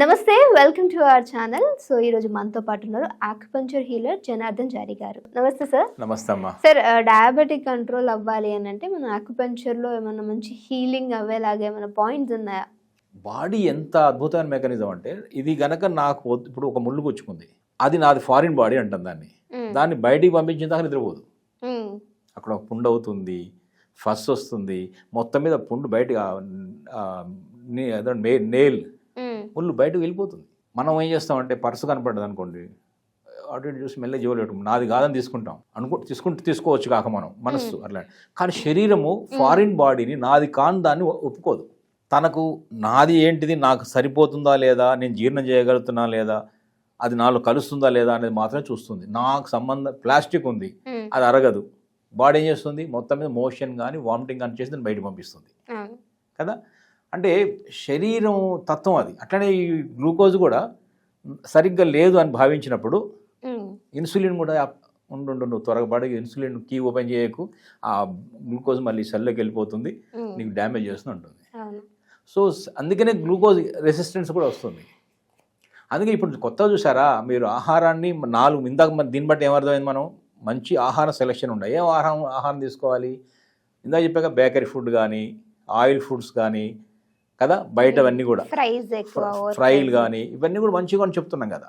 నమస్తే welcome to our channel. So ఈ రోజు మనతో పాటు ఉన్నారు ఆక్యుపంచర్ హీలర్ జనార్దన్ జారీ గారు. నమస్తే సార్ నమస్తే అమ్మా. సార్ డయాబెటిక్ కంట్రోల్ అవ్వాలి అని అంటే మన acupuncture లో ఏమైనా మంచి హీలింగ్ అవ్వేలాగా ఏమైనా పాయింట్స్ ఉన్నాయా? బాడీ ఎంత అద్భుతమైన మెకానిజం అంటే ఇది గనక నాకు ఇప్పుడు ఒక ముళ్ళు గుచ్చుకుంది. అది నాది ఫారిన్ బాడీ అంటాం దాన్ని. దాన్ని బయటికి పంపించిన దాకా నిద్రపోదు. అక్కడ ఒక పుండు అవుతుంది ఫస్ట్ వస్తుంది మొత్తం మీద పుండు బయటకు నేల్ ముళ్ళు బయటకు వెళ్ళిపోతుంది. మనం ఏం చేస్తామంటే పర్సు కనపడ్డది అనుకోండి అటు ఇటు చూసి మెల్ల పెట్టుకుంటాం. నాది కాదని తీసుకుంటాం. అనుకో తీసుకుంటే తీసుకోవచ్చు కాక మనం మనస్సు అట్లా కానీ శరీరము ఫారిన్ బాడీని నాది కాని దాన్ని ఒప్పుకోదు. తనకు నాది ఏంటిది నాకు సరిపోతుందా లేదా నేను జీర్ణం చేయగలుగుతున్నా లేదా అది నాలో కలుస్తుందా లేదా అనేది మాత్రమే చూస్తుంది. నాకు సంబంధం ప్లాస్టిక్ ఉంది. అది అరగదు. బాడీ ఏం చేస్తుంది? మొత్తం మీద మోషన్ కానీ వామిటింగ్ కానీ చేసి దాన్ని బయటకు పంపిస్తుంది. కదా? అంటే శరీరం తత్వం అది. అట్లనే ఈ గ్లూకోజ్ కూడా సరిగ్గా లేదు అని భావించినప్పుడు. ఇన్సులిన్ కూడా ఉండు నువ్వు త్వరగా పడి ఇన్సులిన్ కీ ఓపెన్ చేయకు. ఆ గ్లూకోజ్ మళ్ళీ సెల్లోకి వెళ్ళిపోతుంది. నీకు డ్యామేజ్ చేస్తూ ఉంటుంది సో అందుకనే గ్లూకోజ్ రెసిస్టెన్స్ కూడా వస్తుంది. అందుకే ఇప్పుడు కొత్తగా చూసారా మీరు ఆహారాన్ని నాలుగు ఇందాక మన దీన్ని బట్టి ఏమర్థమైంది మనం? మంచి ఆహార సెలెక్షన్ ఉండే. ఏం ఆహారం ఆహారం తీసుకోవాలి? ఇందాక చెప్పాక బేకరీ ఫుడ్ కానీ ఆయిల్ ఫుడ్స్ కానీ కదా? బయటవన్నీ కూడా. ఫ్రైలు. కానీ ఇవన్నీ కూడా మంచిగా అని చెప్తున్నాం కదా.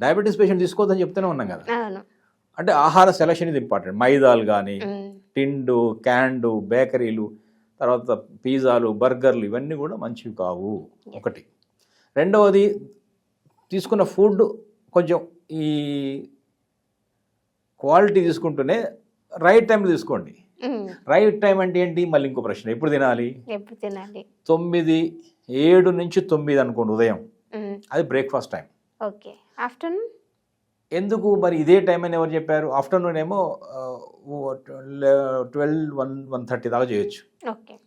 డయాబెటీస్ పేషెంట్ తీసుకోవద్దని చెప్తూనే ఉన్నాం కదా. అంటే ఆహార సెలక్షన్ ఇది ఇంపార్టెంట్ మైదాలు కానీ. టిండు క్యాండు బేకరీలు తర్వాత పిజ్జాలు బర్గర్లు ఇవన్నీ కూడా మంచివి కావు. ఒకటి. రెండవది తీసుకున్న ఫుడ్ కొంచెం ఈ క్వాలిటీ తీసుకుంటూనే రైట్ టైంలో తీసుకోండి. రైట్ టైం అంటే ఏంటి? మళ్ళీ ఇంకో ప్రశ్న. ఎప్పుడు తినాలి? ఎప్పుడు తినాలి? తొమ్మిది ఏడు నుంచి తొమ్మిది అనుకోండి ఉదయం. అది బ్రేక్ఫాస్ట్ టైం ఓకే. ఆఫ్టర్నూన్ ఎందుకు? మరి ఇదే టైం అని ఎవరు చెప్పారు? ఆఫ్టర్నూన్ ఏమో ట్వెల్వ్ వన్ వన్ థర్టీ దాకా చేయొచ్చు.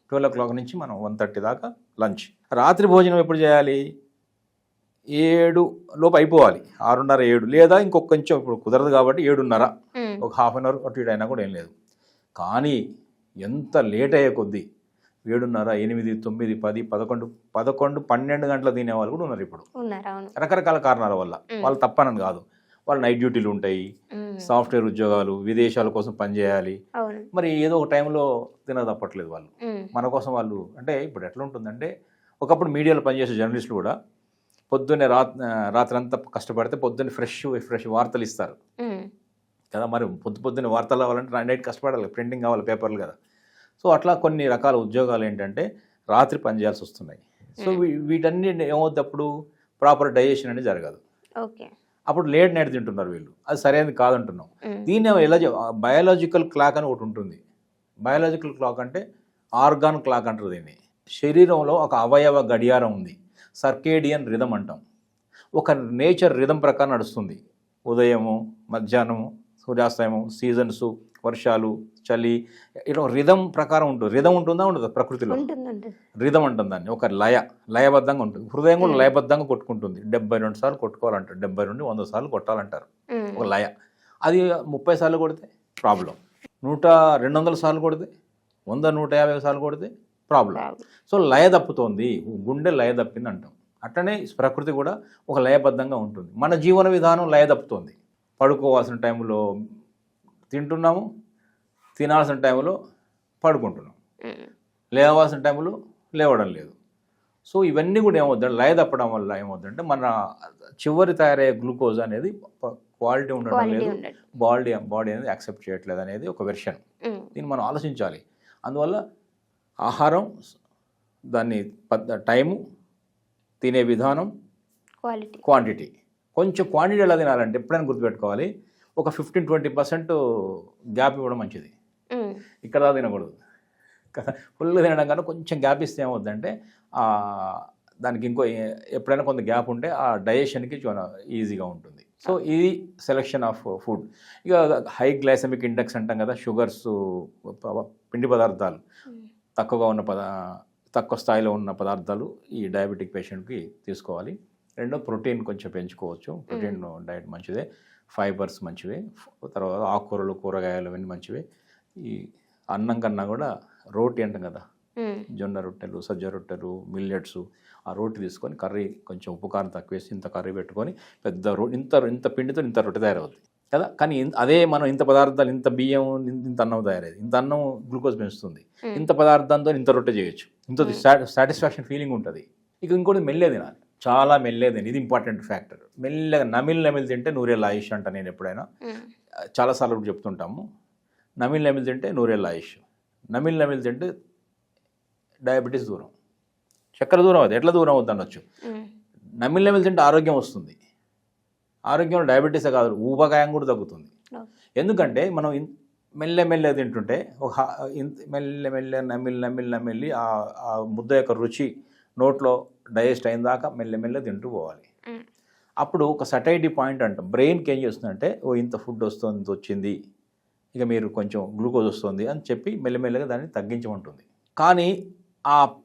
ట్వెల్వ్ ఓ క్లాక్ నుంచి మనం వన్ థర్టీ దాకా లంచ్. రాత్రి భోజనం ఎప్పుడు చేయాలి? ఏడు లోపు అయిపోవాలి. ఆరున్నర ఏడు. లేదా ఇంకొక కొంచెం ఇప్పుడు కుదరదు కాబట్టి ఏడున్నర. ఒక హాఫ్ అన్ అవర్ అటు ఇటు అయినా కూడా ఏం లేదు. కానీ ఎంత లేట్ అయ్యే కొద్దీ ఏడున్నర ఎనిమిది తొమ్మిది పది పదకొండు పదకొండు పన్నెండు గంటల తినే వాళ్ళు కూడా ఉన్నారు ఇప్పుడు. రకరకాల కారణాల వల్ల. వాళ్ళు తప్పనని కాదు. వాళ్ళు నైట్ డ్యూటీలు ఉంటాయి. సాఫ్ట్వేర్ ఉద్యోగాలు విదేశాల కోసం పనిచేయాలి మరి ఏదో ఒక టైంలో తిన తప్పట్లేదు వాళ్ళు. మన కోసం వాళ్ళు అంటే ఇప్పుడు ఎట్లా ఉంటుందంటే ఒకప్పుడు మీడియాలో పనిచేసే జర్నలిస్టులు కూడా పొద్దున్నే రాత్ రాత్రి అంతా కష్టపడితే పొద్దున్నే ఫ్రెష్ ఫ్రెష్ వార్తలు ఇస్తారు. కదా మరి పొద్దు పొద్దున్నే వార్తలు అవ్వాలంటే నైట్ కష్టపడాలి ప్రింటింగ్ కావాలి పేపర్లు కదా. సో అట్లా కొన్ని రకాల ఉద్యోగాలు ఏంటంటే రాత్రి పనిచేయాల్సి వస్తున్నాయి. సో వీ- వీటన్ని ఏమవుద్ది అప్పుడు ప్రాపర్ డైజెషన్ అనేది జరగదు. ఓకే. అప్పుడు లేట్ నైట్ తింటున్నారు వీళ్ళు. అది సరైనది కాదంటున్నాం. దీన్ని ఎలా బయాలజికల్ క్లాక్ అని ఒకటి ఉంటుంది. బయాలజికల్ క్లాక్ అంటే ఆర్గాన్ క్లాక్ అంటారు దీన్ని. శరీరంలో ఒక అవయవ గడియారం ఉంది. సర్కేడియన్ రిధం అంటాం. ఒక నేచర్ రిధం ప్రకారం నడుస్తుంది. ఉదయము మధ్యాహ్నము సూర్యాస్తమయం సీజన్స్ వర్షాలు చలి ఇట్లా రిధం ప్రకారం ఉంటుంది రిధం ఉంటుందా ఉండదు ప్రకృతిలో? రిధం అంటుంది దాన్ని ఒక లయ లయబద్ధంగా ఉంటుంది హృదయం కూడా లయబద్ధంగా కొట్టుకుంటుంది. డెబ్బై రెండు సార్లు కొట్టుకోవాలంటారు. డెబ్బై నుండి వంద సార్లు కొట్టాలంటారు. ఒక లయ. అది ముప్పై సార్లు కొడితే ప్రాబ్లం. నూట రెండు వందల సార్లు కొడితే వంద నూట యాభై సార్లు కొడితే ప్రాబ్లం. Problem. సో లయ తప్పుతోంది. గుండె లయ తప్పింది అంటాం అట్లనే ప్రకృతి కూడా ఒక లయబద్ధంగా ఉంటుంది. మన జీవన విధానం లయ తప్పుతోంది. పడుకోవాల్సిన టైంలో తింటున్నాము తినాల్సిన టైంలో పడుకుంటున్నాం మ్మ్. లేవాల్సిన టైంలో లేవడం లేదు. సో ఇవన్నీ కూడా ఏమవుతుందంటే లయ తప్పడం వల్ల ఏమవుతుందంటే మన చివరి తయారయ్యే గ్లూకోజ్ అనేది క్వాలిటీ ఉండడం లేదు. బాడీ బాడీ అనేది యాక్సెప్ట్ చేయట్లేదు అనేది ఒక వెర్షన్. దీన్ని మనం ఆలోచించాలి. అందువల్ల ఆహారం దాన్ని టైము తినే విధానం క్వాలిటీ. క్వాంటిటీ. కొంచెం క్వాంటిటీ ఎలా తినాలంటే ఎప్పుడైనా గుర్తుపెట్టుకోవాలి. ఒక ఫిఫ్టీన్ ట్వంటీ పర్సెంట్ గ్యాప్ ఇవ్వడం మంచిది. ఇక్కడ దాకా తినకూడదు. ఫుల్ తినడం కన్నా కొంచెం గ్యాప్ ఇస్తే ఏమవుతుందంటే దానికి ఇంకో ఎప్పుడైనా కొంత గ్యాప్ ఉంటే ఆ డైజెషన్కి చాలా ఈజీగా ఉంటుంది. సో ఇది సెలెక్షన్ ఆఫ్ ఫుడ్ ఇక హై గ్లైసమిక్ ఇండెక్స్ అంటాం కదా షుగర్స్ పిండి పదార్థాలు. తక్కువగా ఉన్న పద తక్కువ స్థాయిలో ఉన్న పదార్థాలు ఈ డయాబెటిక్ పేషెంట్కి తీసుకోవాలి. రెండో ప్రోటీన్ కొంచెం పెంచుకోవచ్చు. ప్రోటీన్ డైట్ మంచిదే. ఫైబర్స్ మంచివే. తర్వాత ఆకుకూరలు కూరగాయలు అవన్నీ మంచివే. ఈ అన్నం కన్నా కూడా రోటీ అంటాం కదా. జొన్న రొట్టెలు సజ్జ రొట్టెలు మిల్లెట్స్ ఆ రోటి తీసుకొని కర్రీ కొంచెం ఉప్పు కారం తక్కువ వేసి ఇంత కర్రీ పెట్టుకొని పెద్ద రో ఇంత ఇంత పిండితో ఇంత రొట్టె తయారవుతుంది కదా? కానీ అదే మనం ఇంత పదార్థాలు ఇంత బియ్యం ఇంత- అన్నం తయారయ్యేది. ఇంత అన్నం గ్లూకోజ్ పెంచుతుంది. ఇంత పదార్థంతో ఇంత రొట్టె చేయొచ్చు. ఇంత సాటిస్ఫాక్షన్ ఫీలింగ్ ఉంటుంది. ఇక ఇంకోటి మెల్లే తినాలి చాలా మెల్లే తిని ఇది ఇంపార్టెంట్ ఫ్యాక్టర్. మెల్లగా నమిలి నమిలి తింటే నూరేళ్ళ ఆయుష్ అంట నేను ఎప్పుడైనా. చాలాసార్లు కూడా చెప్తుంటాము. నమిలి నమిలి తింటే నూరేళ్ళ ఆయుష్ నమిలి నమిలి తింటే డయాబెటీస్ దూరం. చక్కెర దూరం అవుతుంది ఎట్లా దూరం అవుతుంది అనొచ్చు. నమిలి నమిలి తింటే ఆరోగ్యం వస్తుంది. ఆరోగ్యం డయాబెటీసే కాదు. ఊబకాయం కూడా తగ్గుతుంది. ఎందుకంటే మనం మెల్లె మెల్లె తింటుంటే ఒక మెల్లె మెల్లె నమిలి నమిలి నమిలి ఆ ఆ ముద్ద యొక్క రుచి నోట్లో డైజెస్ట్ అయిన దాకా మెల్లె మెల్లె తింటూ పోవాలి. అప్పుడు ఒక సటైటీ పాయింట్ అంటాం. బ్రెయిన్కి ఏం చేస్తుందంటే ఓ ఇంత ఫుడ్ వస్తుంది ఇంత వచ్చింది ఇక మీరు కొంచెం గ్లూకోజ్ వస్తుంది అని చెప్పి మెల్లమెల్లగా దాన్ని తగ్గించమంటుంది. కానీ ఆ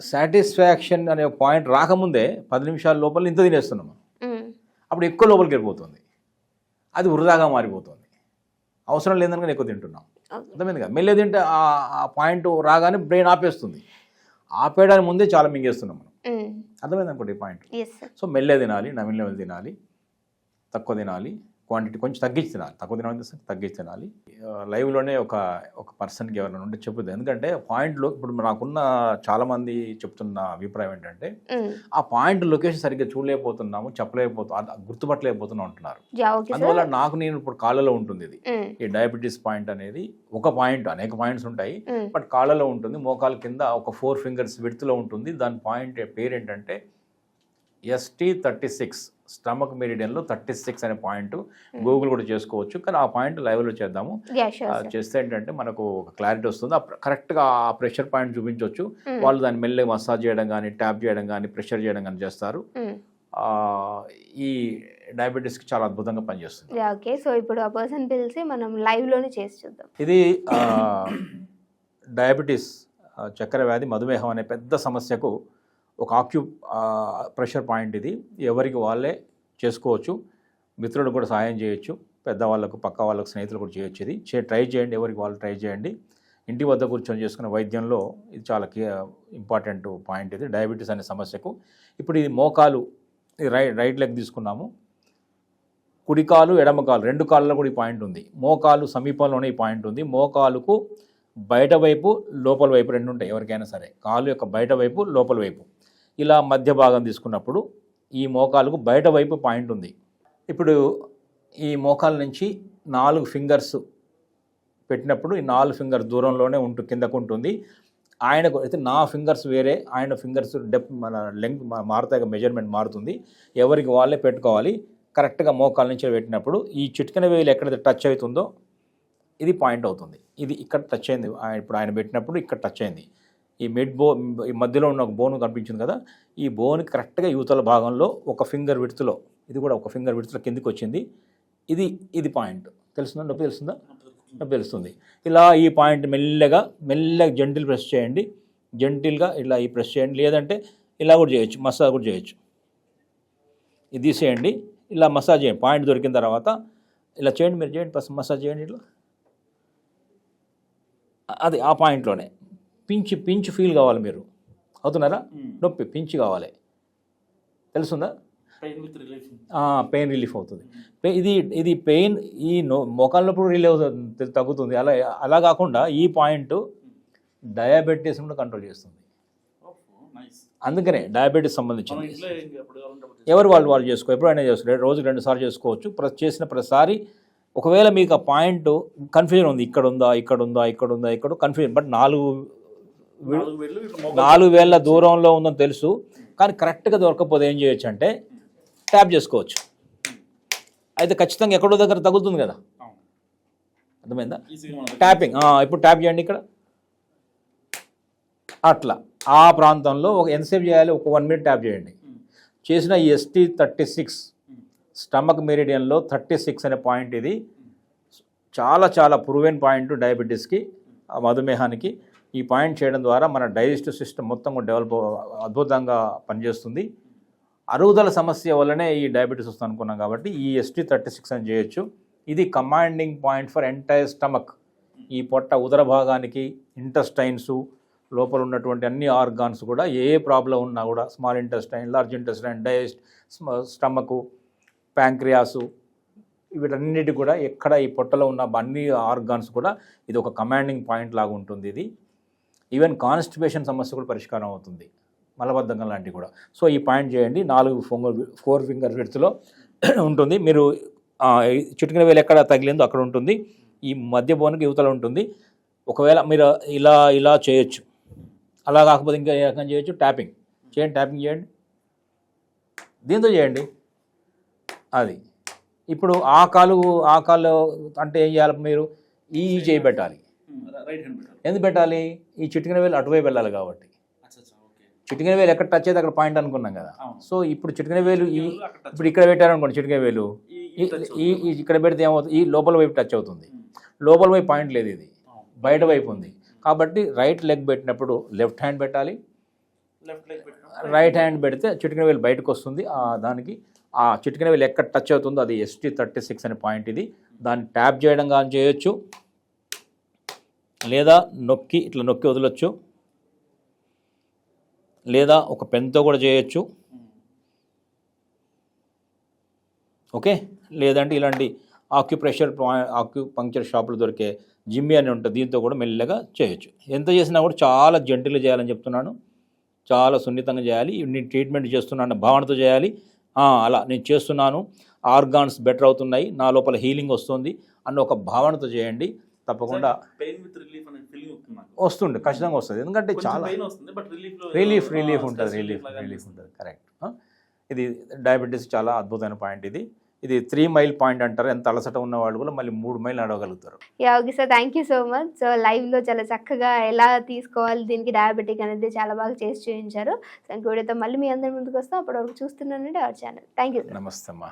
సాటిస్ఫాక్షన్ అనే పాయింట్ రాకముందే పది నిమిషాల లోపల ఇంత తినేస్తున్నాం అప్పుడు ఎక్కువ లోపలికి వెళ్ళిపోతుంది. అది వృధాగా మారిపోతుంది. అవసరం లేదని ఎక్కువ తింటున్నాం. ఓకే. అర్థమైంది కదా? మెల్లే తింటే ఆ పాయింట్ రాగానే బ్రెయిన్ ఆపేస్తుంది. ఆపేయడానికి ముందే చాలా మింగేస్తున్నాం అర్థమైంది అనుకోండి పాయింట్. సో మెల్లే తినాలి నమిలి నమిలి తినాలి తక్కువ తినాలి క్వాంటిటీ కొంచెం తగ్గించి తినాలి తక్కువ తినాలి తెస్తే తగ్గించి తినాలి లైవ్లోనే ఒక ఒక పర్సన్కి ఎవరైనా ఉంటే చెప్పుద్ది. ఎందుకంటే పాయింట్లో ఇప్పుడు నాకున్న చాలామంది చెప్తున్న అభిప్రాయం ఏంటంటే ఆ పాయింట్ లొకేషన్ సరిగ్గా చూడలేకపోతున్నాము చెప్పలేకపోతున్నాం గుర్తుపట్టలేకపోతున్నాం అంటున్నారు. సార్. అందువల్ల నాకు నేను ఇప్పుడు కాళ్ళలో ఉంటుంది ఇది. ఈ డయాబెటీస్ పాయింట్ అనేది ఒక పాయింట్ అనేక పాయింట్స్ ఉంటాయి. బట్ కాళ్ళలో ఉంటుంది మోకాల కింద ఒక ఫోర్ ఫింగర్స్ విడ్త్లో ఉంటుంది. దాని పాయింట్ పేరు ఏంటంటే ఎస్టీ థర్టీ సిక్స్ స్టమక్ మెరిడియన్లో థర్టీ సిక్స్ అనే పాయింట్ గూగుల్ కూడా చేసుకోవచ్చు. కానీ ఆ పాయింట్ లైవ్లో చేద్దాము. చేస్తే ఏంటంటే మనకు ఒక క్లారిటీ వస్తుంది. కరెక్ట్గా ఆ ప్రెషర్ పాయింట్ చూపించవచ్చు ఉమ్, వాళ్ళు దాన్ని మెల్లగా మసాజ్ చేయడం కానీ ట్యాప్ చేయడం కానీ ప్రెషర్ చేయడం కానీ చేస్తారు. ఆ, ఈ డయాబెటీస్కి చాలా అద్భుతంగా పనిచేస్తుంది. ఓకే సో ఇప్పుడు ఆ పర్సన్ పిలిచి మనం లైవ్లోనే చేసి చూద్దాం. ఇది డయాబెటీస్ చక్కెర వ్యాధి మధుమేహం అనే పెద్ద సమస్యకు ఒక ఆక్యూ ప్రెషర్ పాయింట్ ఇది. ఎవరికి వాళ్ళే చేసుకోవచ్చు. మిత్రులకు కూడా సహాయం చేయొచ్చు. పెద్దవాళ్ళకు పక్క వాళ్ళకు స్నేహితులు కూడా చేయొచ్చు ఇది. చే ట్రై చేయండి. ఎవరికి వాళ్ళు ట్రై చేయండి. ఇంటి వద్ద కూర్చొని చేసుకునే వైద్యంలో ఇది చాలా కీ ఇంపార్టెంట్ పాయింట్ ఇది. డయాబెటీస్ అనే సమస్యకు. ఇప్పుడు ఇది మోకాలు రై రైట్ రైట్ లెగ్ తీసుకున్నాము. కుడికాలు ఎడమకాలు రెండు కాళ్ళలో కూడా ఈ పాయింట్ ఉంది. మోకాలు సమీపంలోనే ఈ పాయింట్ ఉంది. మోకాలుకు బయట వైపు లోపల వైపు రెండు ఉంటాయి ఎవరికైనా సరే. కాలు యొక్క బయట వైపు లోపల వైపు. ఇలా మధ్య భాగం తీసుకున్నప్పుడు ఈ మోకాలకు బయట వైపు పాయింట్ ఉంది. ఇప్పుడు ఈ మోకాల నుంచి నాలుగు ఫింగర్స్ పెట్టినప్పుడు ఈ నాలుగు ఫింగర్ దూరంలోనే ఉంటూ కిందకు ఉంటుంది. ఆయనకు అయితే నా ఫింగర్స్ వేరే ఆయన ఫింగర్స్ డెప్ మన లెంగ్త్ మారుతాయి మెజర్మెంట్ మారుతుంది. ఎవరికి వాళ్ళే పెట్టుకోవాలి. కరెక్ట్గా మోకాల నుంచి పెట్టినప్పుడు ఈ చిట్కన వేలు ఎక్కడైతే టచ్ అవుతుందో ఇది పాయింట్ అవుతుంది. ఇది ఇక్కడ టచ్ అయింది. ఆయన- ఇప్పుడు ఆయన పెట్టినప్పుడు ఇక్కడ టచ్ అయింది. ఈ మిడ్ బో ఈ మధ్యలో ఉన్న ఒక బోన్ కనిపించింది కదా ఈ బోన్ కరెక్ట్గా యువతల భాగంలో ఒక ఫింగర్ విడుతులో ఇది కూడా ఒక ఫింగర్ విడుతులో కిందికి వచ్చింది. ఇది ఇది పాయింట్. తెలుస్తుందా? నొప్పి తెలుస్తుందా? నొప్పి తెలుస్తుంది. ఇలా ఈ పాయింట్ మెల్లగా మెల్లగా జంటిల్ ప్రెస్ చేయండి. జంటిల్గా ఇలా ఈ ప్రెస్ చేయండి. లేదంటే ఇలా కూడా చేయొచ్చు మసాజ్ కూడా చేయొచ్చు. ఇది తీసేయండి. ఇలా మసాజ్ చేయండి. పాయింట్ దొరికిన తర్వాత ఇలా చేయండి మీరు చేయండి ఫస్ట్ మసాజ్ చేయండి ఇట్లా. అది ఆ పాయింట్లోనే. పించ్ పించ్ ఫీల్ కావాలి మీరు అవుతున్నారా నొప్పి పించ్ కావాలి తెలుస్తుందా పెయిన్ రిలీఫ్ పెయిన్ రిలీఫ్ అవుతుంది ఇది ఇది పెయిన్ ఈ నో మోకాళ్ళ నొప్పుడు రిలీఫ్ అవుతుంది తగ్గుతుంది అలా అలా కాకుండా ఈ పాయింట్ డయాబెటీస్ కూడా కంట్రోల్ చేస్తుంది అందుకనే డయాబెటీస్ సంబంధించింది ఎవరు వాళ్ళు వాళ్ళు చేసుకో ఎప్పుడైనా చేసుకో రోజు రెండు సార్లు చేసుకోవచ్చు ప్ర చేసిన ప్రతిసారి ఒకవేళ మీకు ఆ పాయింట్ కన్ఫ్యూజన్ ఉంది ఇక్కడ ఉందా ఇక్కడ ఉందా ఇక్కడ ఉందా ఇక్కడ కన్ఫ్యూజన్ బట్ నాలుగు నాలుగు వేల దూరంలో ఉందని తెలుసు. కానీ కరెక్ట్గా దొరకకపోతే ఏం చేయొచ్చు అంటే ట్యాప్ చేసుకోవచ్చు. అయితే ఖచ్చితంగా ఎక్కడో దగ్గర తగులుతుంది కదా. అర్థమైందా? ట్యాపింగ్ ఇప్పుడు ట్యాప్ చేయండి ఇక్కడ. అట్లా ఆ ప్రాంతంలో ఒక ఎంతసేపు చేయాలి? ఒక వన్ మినిట్ ట్యాప్ చేయండి. చేసిన ఈ ఎస్టీ థర్టీ సిక్స్ స్టమక్ మెరిడియన్లో థర్టీ సిక్స్ అనే పాయింట్ ఇది. చాలా చాలా ప్రూవెన్ పాయింట్ డయాబెటీస్కి ఆ మధుమేహానికి. ఈ పాయింట్ చేయడం ద్వారా మన డైజెస్టివ్ సిస్టమ్ మొత్తం డెవలప్ అద్భుతంగా పనిచేస్తుంది. అరుగుదల సమస్య వల్లనే ఈ డయాబెటీస్ వస్తుంది అనుకున్నాం కాబట్టి ఈ ఎస్టీ థర్టీ సిక్స్ అని చేయొచ్చు. ఇది commanding point for entire stomach ఈ పొట్ట ఉదర భాగానికి ఇంటెస్టైన్స్ లోపల ఉన్నటువంటి అన్ని ఆర్గాన్స్ కూడా ఏ ప్రాబ్లం ఉన్నా కూడా small intestine large intestine digest stomach pancreas వీటన్నిటి కూడా ఎక్కడ ఈ పొట్టలో ఉన్న అన్ని ఆర్గాన్స్ కూడా ఇది ఒక కమాండింగ్ పాయింట్ లాగా ఉంటుంది ఇది. ఈవెన్ కాన్స్టిపేషన్ సమస్య కూడా పరిష్కారం అవుతుంది. మలబద్ధకం లాంటివి కూడా. సో ఈ పాయింట్ చేయండి. నాలుగు ఫోంగర్ ఫోర్ ఫింగర్ విడ్త్లో ఉంటుంది. మీరు చిటికిన వేలు ఎక్కడ తగిలిందో అక్కడ ఉంటుంది. ఈ మధ్య బోన్కి యువతలో ఉంటుంది. ఒకవేళ మీరు ఇలా ఇలా చేయొచ్చు. అలా కాకపోతే ఇంకా ఏ రకంగా చేయొచ్చు? ట్యాపింగ్. చేయండి ట్యాపింగ్ చేయండి. దీంతో చేయండి. అది. ఇప్పుడు ఆ కాలు ఆ కాలు అంటే ఏం చేయాలి మీరు? ఈ చేయి పెట్టాలి. రైట్ హ్యాండ్ పెట్టాలి. ఎందుకు పెట్టాలి? ఈ చిటికిన వేలు అటువైపు వెళ్ళాలి కాబట్టి. చిటికిన వేలు ఎక్కడ టచ్ అయితే అక్కడ పాయింట్ అనుకున్నాం కదా. సో ఇప్పుడు చిటికిన వేలు ఈ ఇప్పుడు ఇక్కడ పెట్టారనుకోండి చిటికిన వేలు. ఈ- ఇక్కడ పెడితే ఏమవుతుంది? ఈ లోపల వైపు టచ్ అవుతుంది. ఉమ్. లోపల వైపు పాయింట్ లేదు ఇది. బయట వైపు ఉంది. కాబట్టి రైట్ లెగ్ పెట్టినప్పుడు లెఫ్ట్ హ్యాండ్ పెట్టాలి. లెఫ్ట్ లెగ్ పెట్టిన రైట్ హ్యాండ్ పెడితే చిటికిన వేలు బయటకు వస్తుంది. ఆ దానికి ఆ చిటికిన వేలు ఎక్కడ టచ్ అవుతుందో అది ఎస్టీ థర్టీ సిక్స్ అనే పాయింట్ ఇది. దాన్ని ట్యాప్ చేయడం కానీ చేయొచ్చు. లేదా నొక్కి ఇట్లా నొక్కి వదలొచ్చు. లేదా ఒక పెన్తో కూడా చేయొచ్చు. ఓకే? లేదంటే ఇలాంటి ఆక్యుప్రెషర్ ఆక్యుపంక్చర్ షాపులు దొరికే జిమ్మి అని ఉంటుంది దీంతో కూడా మెల్లగా చేయొచ్చు. ఎంత చేసినా కూడా చాలా జంటిలు చేయాలని చెప్తున్నాను. చాలా సున్నితంగా చేయాలి. నేను ట్రీట్మెంట్ చేస్తున్నాను భావనతో చేయాలి. అలా నేను చేస్తున్నాను. ఆర్గాన్స్ బెటర్ అవుతున్నాయి. నా లోపల హీలింగ్ వస్తుంది. అన్న ఒక భావనతో చేయండి. తప్పకుండా పెయిన్ విత్ రిలీఫ్ అనే వస్తుంది ఖచ్చితంగా వస్తుంది. ఎందుకంటే చాలా పెయిన్ వస్తుంది బట్ రిలీఫ్ రిలీఫ్ ఉంటుంది relief రిలీఫ్ రిలీఫ్. ఉంటుంది కరెక్ట్ ఇది డయాబెటీస్ చాలా అద్భుతమైన పాయింట్ ఇది. ఇది త్రీ మైల్ పాయింట్ అంటారు ఎంత అలసట ఉన్న వాళ్ళు కూడా మళ్ళీ మూడు mile నడవగలుగుతారు. Yeah okay sir thank you so much so లైవ్లో చాలా చక్కగా ఎలా తీసుకోవాలి దీనికి డయాబెటిక్ అనేది చాలా బాగా చేసి చూపించారు. వీడియోతో మళ్ళీ మీ అందరి ముందుకు వస్తాం. అప్పటివరకు చూస్తున్నానండి అవర్ ఛానల్ థ్యాంక్ యూ నమస్తే అమ్మా.